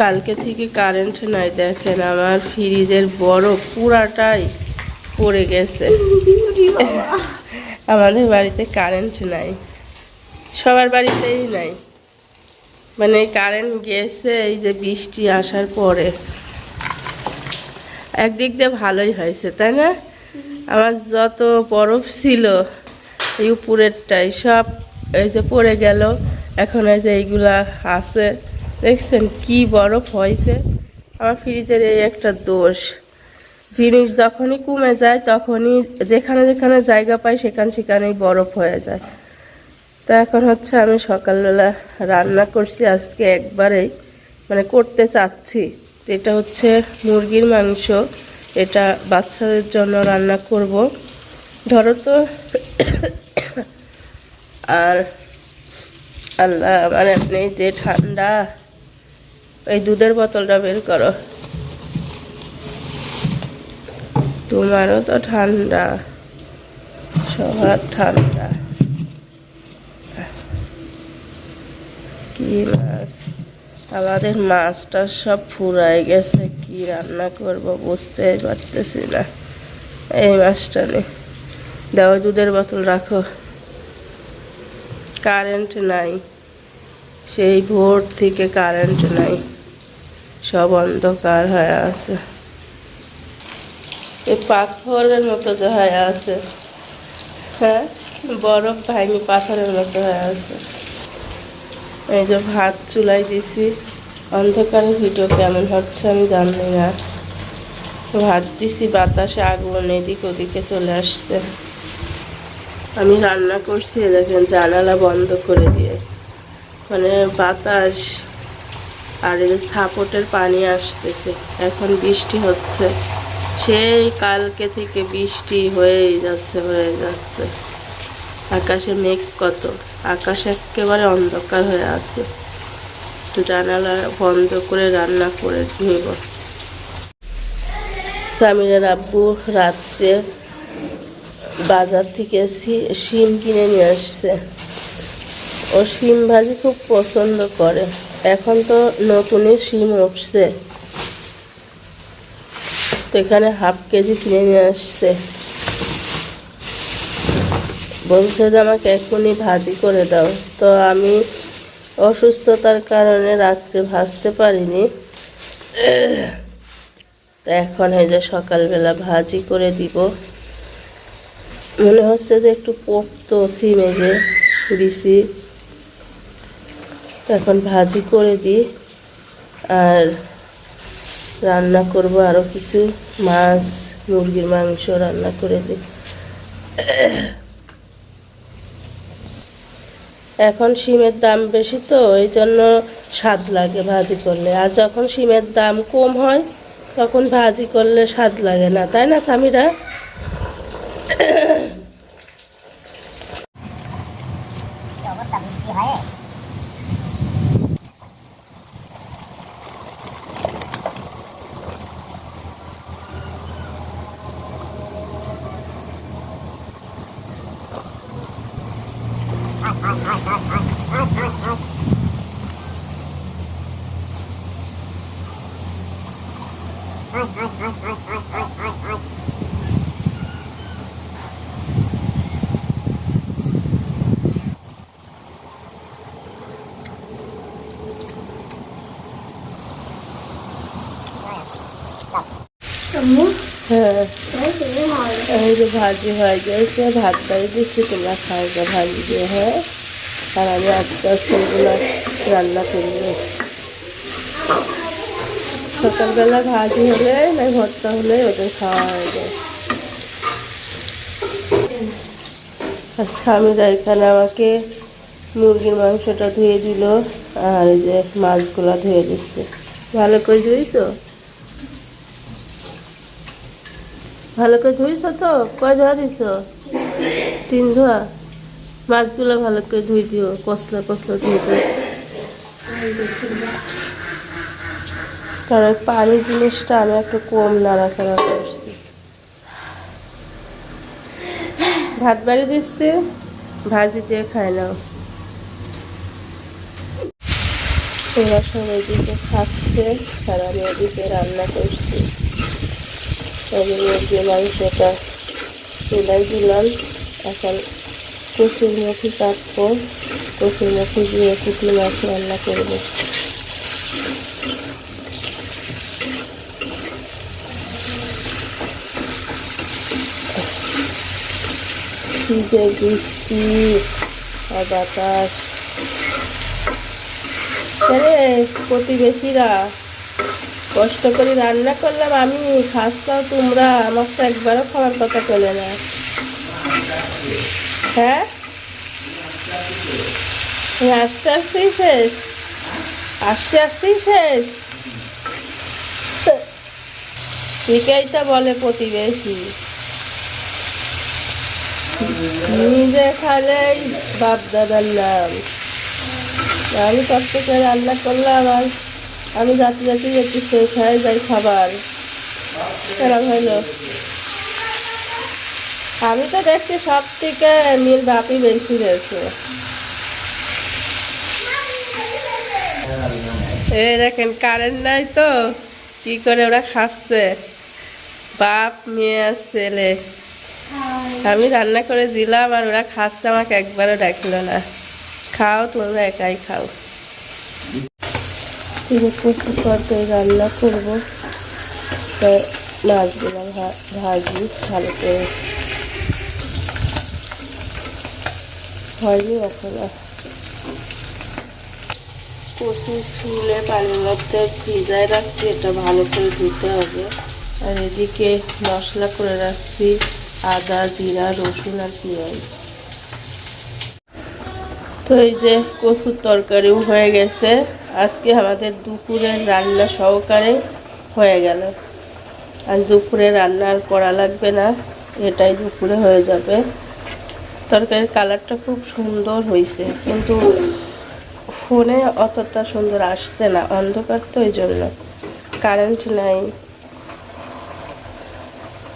কালকে থেকে কারেন্ট নাই, দেখেন আমার ফ্রিজের বড় পুরাটাই পড়ে গেছে। আমাদের বাড়িতে কারেন্ট নাই, সবার বাড়িতেই নাই। মানে কারেন্ট গেছে, এই যে বৃষ্টি আসার পরে। একদিক দিয়ে ভালোই হয়েছে, তাই না? আমার যত বরফ ছিল, এই উপরেরটাই সব এই যে পড়ে গেল, এখন এই যে এইগুলা আছে। দেখছেন কি বরফ হয়েছে? আমার ফ্রিজের এই একটা দোষ। জিনিস যখনই কমে যায়, তখনই যেখানে যেখানে জায়গা পাই, সেখানে সেখানেই বরফ হয়ে যায়। তো এখন হচ্ছে আমি সকালবেলা রান্না করছি, আজকে একবারেই মানে করতে চাচ্ছি। এটা হচ্ছে মুরগির মাংস। এটা বাচ্চাদের জন্য রান্না করব। ধরো তো আর আল্লাহ মানে আপনি যে ঠান্ডা এই দুধের বোতলটা বের করো। তোমারও তো ঠান্ডা, সবার ঠান্ডা। কি মাছ? আমাদের মাছটা সব ফুরাই গেছে, কি রান্না করব বুঝতেই পারতেছি না। এই মাছটা নে। দাও দুধের বোতল রাখো। কারেন্ট নাই। সেই ভোর থেকে কারেন্ট নাই। সব অন্ধকার হয়ে আছে। এই পাথরের মতো যে হয়ে আছে। হ্যাঁ? বরফ ভাঙি পাথরের মতো হয়ে আছে। এই যে ভাত চুলাই দিছি। অন্ধকারে ভিডিও কেমন হচ্ছে আমি জানি না। ভাত দিছি, বাতাসে আগুন এদিক ওদিকে চলে আসছে। আমি রান্না করছি দেখেন জানালা বন্ধ করে দিয়ে। মানে বাতাস আর এই সাপোর্টের পানি আসতেছে, এখন বৃষ্টি হচ্ছে। সেই কালকে থেকে বৃষ্টি হয়েই যাচ্ছে হয়ে যাচ্ছে। আকাশে মেঘ কত? আকাশ একেবারে অন্ধকার হয়ে আছে। তো জানালা বন্ধ করে রান্না করে নিব স্বামীরা আব্বু রাত্রে বাজার থেকে শিম কিনে নিয়ে আসছে। ও শিম ভাজি খুব পছন্দ করে। এখন তো নতুনই শিম উঠছে। তো এখানে হাফ কেজি কিনে নিয়ে আসছে। বলছে যে আমাকে এখনই ভাজি করে দাও। তো আমি অসুস্থতার কারণে রাত্রে ভাজতে পারিনি। তো এখন এই যে সকালবেলা ভাজি করে দিব। মনে হচ্ছে যে একটু পোক্ত সিমে যে তো এখন ভাজি করে দিই। আর রান্না করব আরও কিছু মাছ, মুরগির মাংস রান্না করে দিই। এখন শিমের দাম বেশি তো, এই জন্য স্বাদ লাগে ভাজি করলে। আর যখন শিমের দাম কম হয়, তখন ভাজি করলে স্বাদ লাগে না, তাই না, স্বামীরা? হ্যাঁ। এই যে ভাজি হয়ে গেছে ভাত বাড়ি দিচ্ছি তোমরা খাওয়া ভাজি দিয়ে হ্যাঁ? আর আমি আস্তে আস্তে এগুলো রান্না করব। সকালবেলা ভাজি হলে না ভর্তা হলে ওদের খাওয়া হয়ে যায়। আর স্বামীরা এখানে আমাকে মুরগির মাংসটা ধুয়ে দিল আর এই যে মাছগুলা ধুয়ে দিচ্ছে। ভালো করে ধুই তো? ভালো করে ধুইছ তো? কয় ধোয়া দিছ? তিন ধোয়া? মাছগুলো ভালো করে ধুই দিও, কসলা কসলা ধুই দিও। কারণ পানি জিনিসটা আমি একটু কম নাড়াচাড়া করছি। ভাত বাড়ি দিচ্ছে, ভাজি দিয়ে খাই নাও। ওরা সব এদিকে খাচ্ছে, আর আমি রান্না করছি। তবে মুরগির মাংসটা চুলাই দিলাম। এখন কচুর মুখি কাটবো। কচুর মুখি দিয়ে কুটি মাছ রান্না করব। যে বৃষ্টি আর বাতাস প্রতিবেশীরা কষ্ট করে রান্না করলাম, আমি খাসটাও তোমরা আমার তো একবারও খাওয়ার কথা চলে না। হ্যাঁ? আস্তে আস্তেই শেষ। আস্তে আস্তেই শেষ। তো বলে প্রতিবেশী। নিজে খালেই বাপ দাদার নাম। আমি কষ্ট করে রান্না করলাম, আর আমি যাতে যাতে একটু শেষ হয়ে যাই খাবার। কেরম হইল। আমি তো দেখছি সব থেকে নীল বাপই বেশি রয়েছে। এই দেখেন কারেন্ট নাই তো, কি করে ওরা খাচ্ছে? বাপ, মেয়ে ছেলে। আমি রান্না করে দিলাম আর ওরা খাচ্ছে, আমাকে একবারও ডাকলো না। খাও, তোমরা একাই খাও। তিনি কচু তরকারি রান্না করব। তো মাছগুলো ভাজি, ভালো করে। হয়নি এখনও। কচু শুলে পানির মধ্যে ভিজায় রাখছি, এটা ভালো করে ধুতে হবে। আর এদিকে মশলা করে রাখছি আদা, জিরা, রসুন আর পেঁয়াজ। তো এই যে কচুর তরকারিও হয়ে গেছে। আজকে আমাদের দুপুরের রান্না সহকারে হয়ে গেল। আজ দুপুরে রান্না আর করা লাগবে না, এটাই দুপুরে হয়ে যাবে। তরকারির কালারটা খুব সুন্দর হয়েছে কিন্তু ফোনে অতটা সুন্দর আসছে না, অন্ধকার তো ওই জন্য। কারেন্ট নাই।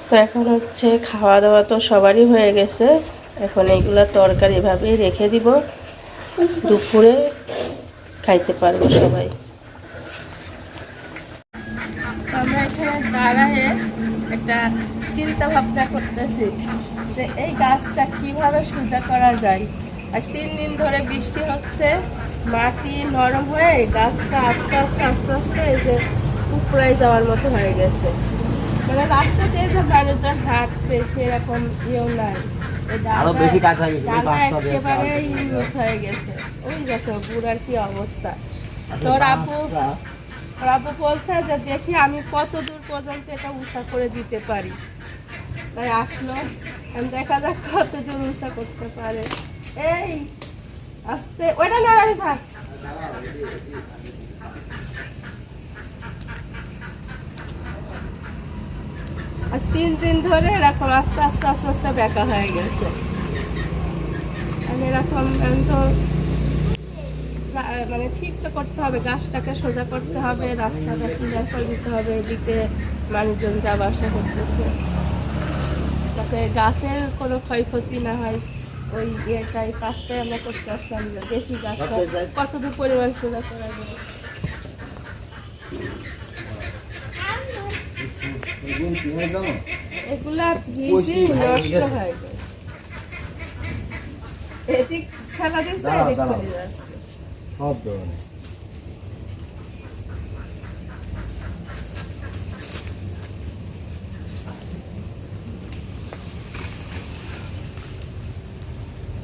তো এখন হচ্ছে খাওয়া দাওয়া তো সবারই হয়ে গেছে, এখন এইগুলো তরকারি এভাবেই রেখে দিব। দুপুরে খাইতে পারব সবাই। আমরা এখানে দাঁড়ায় একটা চিন্তা ভাবনা করতেছি যে এই গাছটা সোজা করা যায়। তিন দিন ধরে বৃষ্টি হচ্ছে, মাটি নরম হয়ে গাছটা আস্তে আস্তে আস্তে আস্তে যাওয়ার মতো হয়ে গেছে। মানে রাস্তাতে যে মানুষজন হাঁটবে সেরকম ইয়েও নাই। আরও বেশি কাজ হয়ে গেছে, একেবারেই ইউজ হয়ে গেছে। ওই দেখো গুড়ার কি অবস্থা। তোর আপু আপু বলছে যে দেখি আমি কত দূর পর্যন্ত এটা উষা করে দিতে পারি। তাই আসলো। দেখা যাক কত দূর উষা করতে পারে। এই আস্তে ওইটা না রাখি থাক। আজ তিন দিন ধরে এরকম আস্তে আস্তে আস্তে আস্তে বেঁকা হয়ে গেছে। আমি এরকম আমি তো মানে ঠিক তো করতে হবে গাছটাকে সোজা করতে হবে রাস্তাটা ক্লিয়ার করে দিতে হবে এদিকে মানুষজন যাওয়া আসা করতেছে। যাতে গাছের কোনো ক্ষয়ক্ষতি না হয় ওই ইয়েটাই কাজটাই আমরা করতে আসলাম দেখি গাছটা কতটুকু পরিমাণ সোজা করা যায়। এগুলা ভিজি নষ্ট হয়ে যায় এদিক খেলা দিচ্ছে এদিক চলে যাচ্ছে সব ধরনের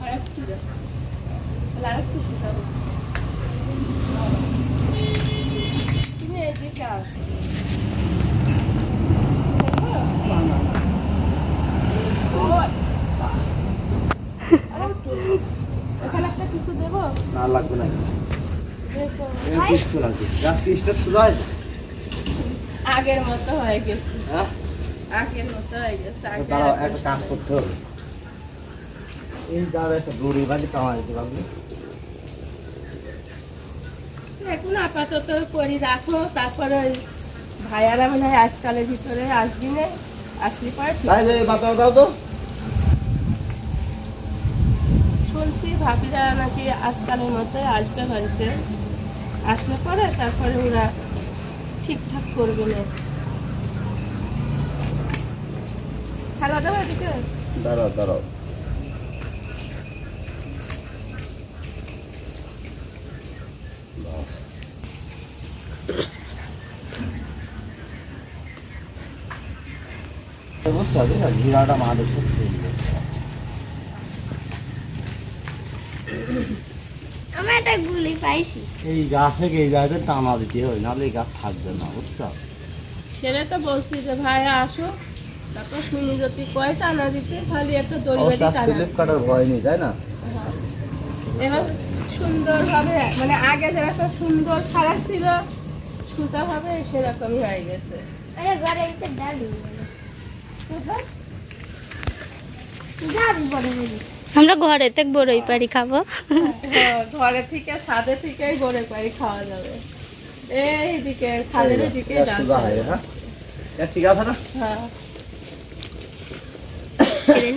আরেকটু দাও। তাহলে আরেকটু শুকাবো। তুমি এদিকে আসো। ওই। আরেকটু। এখানে একটা কিছু দেবো না লাগবে না দেখো। এর কিচ্ছু লাগবে গাছ। স্টার শুরু হয় আগের মতো হয়ে গেছে হ্যাঁ আগের মতো। হয়ে গেছে দাঁড়াও একটা কাজ করতে হবে। এই দাঁড়া একটা দড়ি বাজি পাওয়া যেতে পারবে এখন আপাতত করি রাখো তারপরে ওই ভাইয়ারা মনে আজকালের ভিতরে আসবি না আসলি পরে যে দাও তো। শুনছি ভাবিরা নাকি আজকালের মধ্যে আসবে বাড়িতে। আসলে পরে তারপরে ওরা ঠিকঠাক করবে না। খেলা দেবো এদিকে। দাঁড়াও দাঁড়াও। ঘিরাটা মাঠে সত্যি আমি একটা গুলি পাইছি। এই গাছ থেকে এই গাছে টানা দিতে হয় নাহলে এই গাছ থাকবে না বুঝছ? সেটা তো বলছি যে ভাই আসো। তারপর শুনি যদি কয় টানা দিতে? খালি একটা দড়ি বাড়ি টানা। স্লিপ কাটার ভয় নেই তাই না? এবার সুন্দরভাবে মানে আগে যেরকম সুন্দর খাড়া ছিল সুতাভাবে সেরকমই হয়ে গেছে। আরে ঘরে একটা ডালি যাবি বড় বড়ি আমরা ঘরেতে বড়ই পারি খাব। হ্যাঁ, ঘরে থেকে ছাদে থেকেই গড়ে পারি খাওয়া যাবে। এইদিকে দিকে সোজা হয়, হ্যাঁ? ঠিক আছে না? হ্যাঁ। এই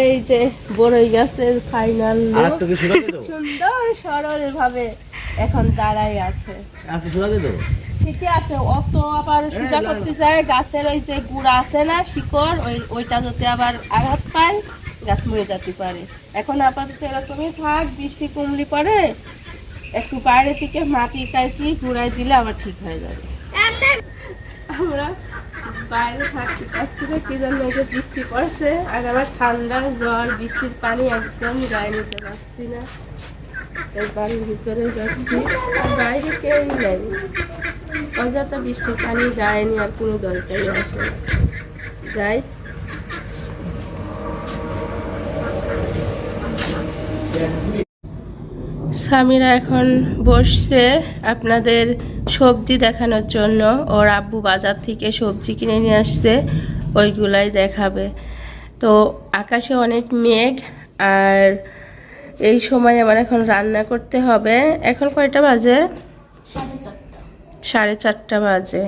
এই যে বড়ই গাছের ফাইনাল সুন্দর সরল ভাবে এখন দাঁড়াই আছে। ঠিকই আছে অত আবার সোজা করতে যায় গাছের ওই যে গুড়া আছে না শিকড় ওই ওইটা যদি আবার আঘাত পায় গাছ মরে যেতে পারে। এখন আপাতত এরকমই থাক বৃষ্টি কমলি পরে একটু বাইরে থেকে মাটি টাইটি গুড়াই দিলে আবার ঠিক হয়ে যাবে। আমরা বাইরে থাকতে পারছি না কি জন্য যে বৃষ্টি পড়ছে আর আমার ঠান্ডা জ্বর বৃষ্টির পানি একদম গায়ে নিতে পারছি না। বাড়ির ভিতরে যাচ্ছি বাইরে কেউ নেই। অযথা বৃষ্টির পানি যায়নি আর কোনো দরকারই আসে যাই। স্বামীরা এখন বসছে আপনাদের সবজি দেখানোর জন্য। ওর আব্বু বাজার থেকে সবজি কিনে নিয়ে আসছে, ওইগুলাই দেখাবে। তো আকাশে অনেক মেঘ আর এই সময় আমার এখন রান্না করতে হবে। এখন কয়টা বাজে? সাড়ে চারটা বাজে।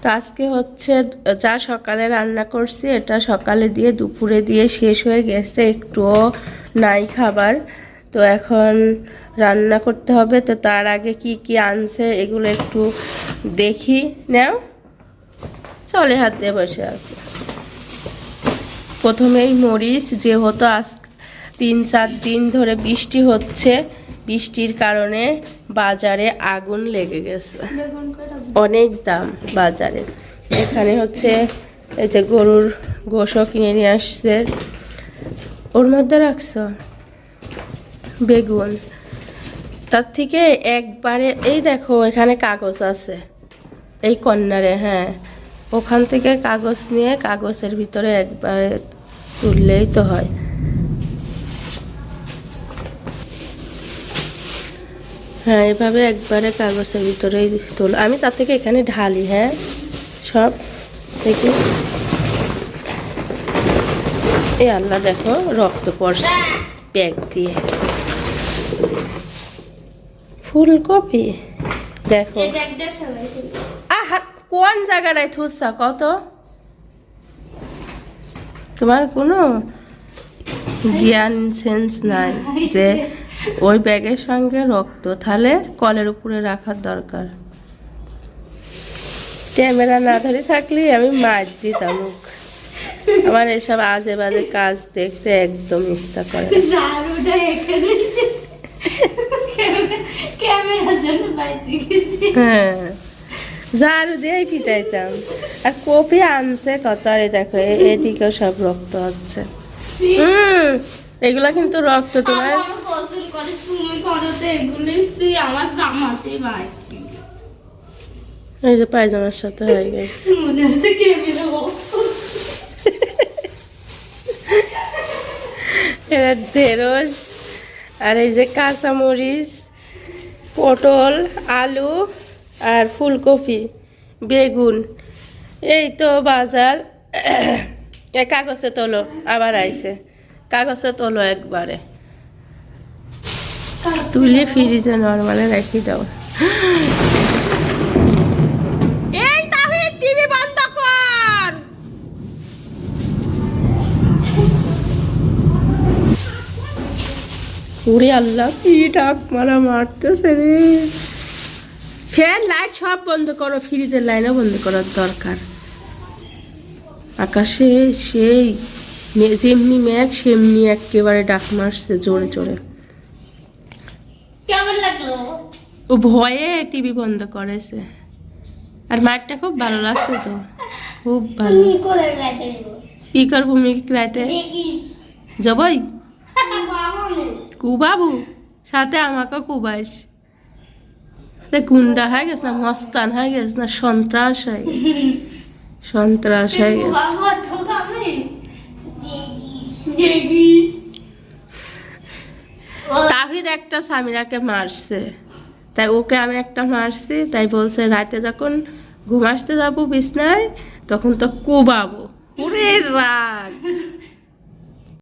তো আজকে হচ্ছে, যা সকালে রান্না করছি এটা সকালে দিয়ে দুপুরে দিয়ে শেষ হয়ে গেছে, একটুও নাই খাবার। তো এখন রান্না করতে হবে, তো তার আগে কি কি আনছে এগুলো একটু দেখি। নাও, চলে হাত দিয়ে বসে আছে। প্রথমেই মরিচ, যেহেতু আজ তিন চার দিন ধরে বৃষ্টি হচ্ছে বৃষ্টির কারণে বাজারে আগুন লেগে গেছে। অনেক দাম বাজারে। এখানে হচ্ছে এই যে গরুর গোশও কিনে নিয়ে আসছে। ওর মধ্যে রাখছ? বেগুন। তার থেকে একবারে এই দেখো এখানে কাগজ আছে এই কর্নারে হ্যাঁ। ওখান থেকে কাগজ নিয়ে কাগজের ভিতরে একবারে তুললেই তো হয়। হ্যাঁ এভাবে একবারে কাগজের ভিতরেই তোল আমি তার থেকে এখানে ঢালি হ্যাঁ? সব দেখি। এ আল্লাহ দেখো রক্ত পড়ছে ব্যাগ দিয়ে। ফুলকপি দেখো। আহা কোন জায়গাটায় থুসা কত? তোমার কোনো জ্ঞান সেন্স নাই যে ওই ব্যাগের সঙ্গে রক্ত তাহলে কলের উপরে রাখার দরকার। ক্যামেরা না ধরে থাকলে আমি মার দিতাম আমার এসব আজে বাজে কাজ দেখতে একদম ইচ্ছা করে হ্যাঁ। ঝাড়ু দিয়েই পিটাইতাম। আর কপি আনছে কত আর দেখো এদিকেও সব রক্ত হচ্ছে। হুম। এগুলা কিন্তু রক্ত তোমার এই যে পায়জামার সাথে হয়ে গেছে। এরা ঢেঁড়স আর এই যে কাঁচামরিচ পটল আলু আর ফুলকপি বেগুন। এই তো বাজার কাগজে তোলো আবার আইছে। কাগজে তোলো একবারে? তুলে ফ্রিজে নর্মালে রেখে দাও। মারা মারতেছে রে। লাইট সব বন্ধ করো, ফ্রিজের বন্ধ করার দরকার। আকাশে সেই যেমনি ম্যাঘ সেমনি একেবারে ডাক মারছে জোরে জোরে। কেমন লাগল? ও ভয়ে টিভি বন্ধ করেছে। আর মাঠটা খুব ভালো লাগছে তো। খুব ভালো। কি করব রাতে? দেখিস। যাবই কুবাবু? সাথে আমাকে কুবাইস। গুন্ডা হয়ে গেছে না মস্তান হয়ে গেছে না সন্ত্রাস হয়ে গেছে। সন্ত্রাস হয়ে গেছে বাবা তো খাবে দেখিস দেখিস তাহিদ একটা সামিরাকে মারছে। তাই ওকে আমি একটা মারছি তাই বলছে রাতে যখন ঘুমাসতে যাব বিছনায় তখন তো কুবাবো। ওরে রাগ।